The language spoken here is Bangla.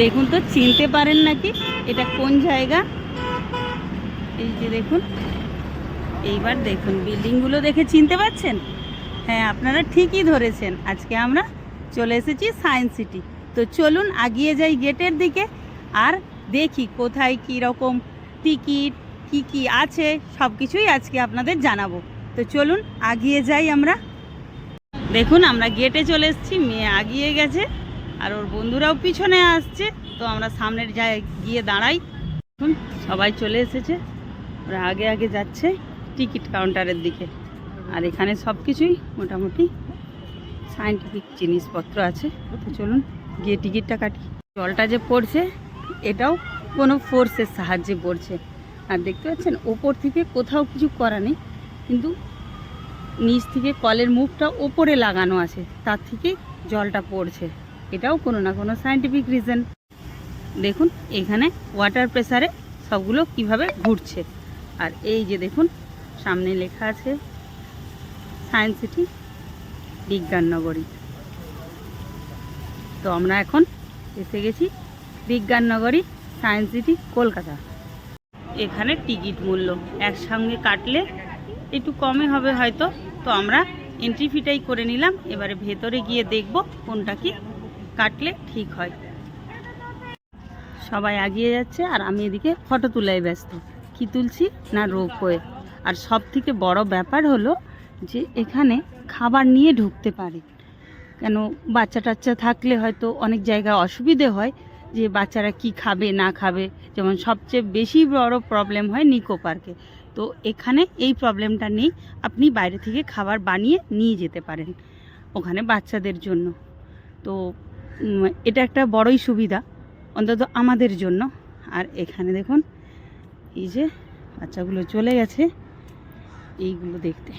দেখুন তো, চিনতে পারেন নাকি? এটা কোন জায়গা? এই যে দেখুন, এইবার দেখুন, বিল্ডিংগুলো দেখে চিনতে পারছেন? হ্যাঁ আপনারা ঠিকই ধরেছেন। আজকে আমরা চলে এসেছি সায়েন্স সিটি। তো চলুন আগিয়ে যাই গেটের দিকে আর দেখি কোথায় কী রকম টিকিট, কি কি আছে, সব কিছুই আজকে আপনাদের জানাব। তো চলুন আগিয়ে যাই আমরা। দেখুন, আমরা গেটে চলে এসেছি, মেয়ে আগিয়ে গেছে। আর ওর বন্ধুরাও পিছনে আসছে, তো আমরা সামনের জায়গায় গিয়ে দাঁড়াই। সবাই চলে এসেছে। ওরা আগে আগে যাচ্ছে টিকিট কাউন্টারের দিকে। আর এখানে সব কিছুই মোটামুটি সায়েন্টিফিক জিনিসপত্র আছে। তো চলুন গিয়ে টিকিটটা কাটি। জলটা যে পড়ছে, এটাও কোনো ফোর্সের সাহায্যে পড়ছে। আর দেখতে পাচ্ছেন, ওপর থেকে কোথাও কিছু করা নেই। কিন্তু নিচ থেকে কলের মুখটা ওপরে লাগানো আছে, তার থেকে জলটা পড়ছে। এটাও কোনো না কোনো সায়েন্টিফিক রিজন দেখুন, এখানে ওয়াটার প্রেসারে সবগুলো কীভাবে ঘুরছে। আর এই যে দেখুন, সামনে লেখা আছে সায়েন্স সিটি বিজ্ঞান নগরী। তো আমরা এখন এসে গেছি বিজ্ঞান নগরী সায়েন্স সিটি কলকাতা। এখানে টিকিট মূল্য একসঙ্গে কাটলে একটু কমে হবে হয়তো। তো আমরা এন্ট্রি ফিটাই করে নিলাম। এবারে ভেতরে গিয়ে দেখব কোনটা কি কাটলে ঠিক হয়। সবাই আগিয়ে যাচ্ছে আর আমি এদিকে ফটো তোলায় ব্যস্ত। কি তুলছি? না রোপওয়ে আর সব থেকে বড় ব্যাপার হলো যে এখানে খাবার নিয়ে ঢুকতে পারে। কেন বাচ্চা টাচ্চা থাকলে হয়তো অনেক জায়গায় অসুবিধে হয় যে বাচ্চারা কি খাবে, না খাবে। যেমন সবচেয়ে বেশি বড় প্রবলেম হয় নিকো পার্কে। তো এখানে এই প্রবলেমটা নেই। আপনি বাইরে থেকে খাবার বানিয়ে নিয়ে যেতে পারেন। ওখানে বাচ্চাদের জন্য। তো এটা একটা বড়ই সুবিধা, অন্তত আমাদের জন্য। আর এখানে দেখুন, এই যে বাচ্চাগুলো চলে গেছে, এইগুলো দেখতে।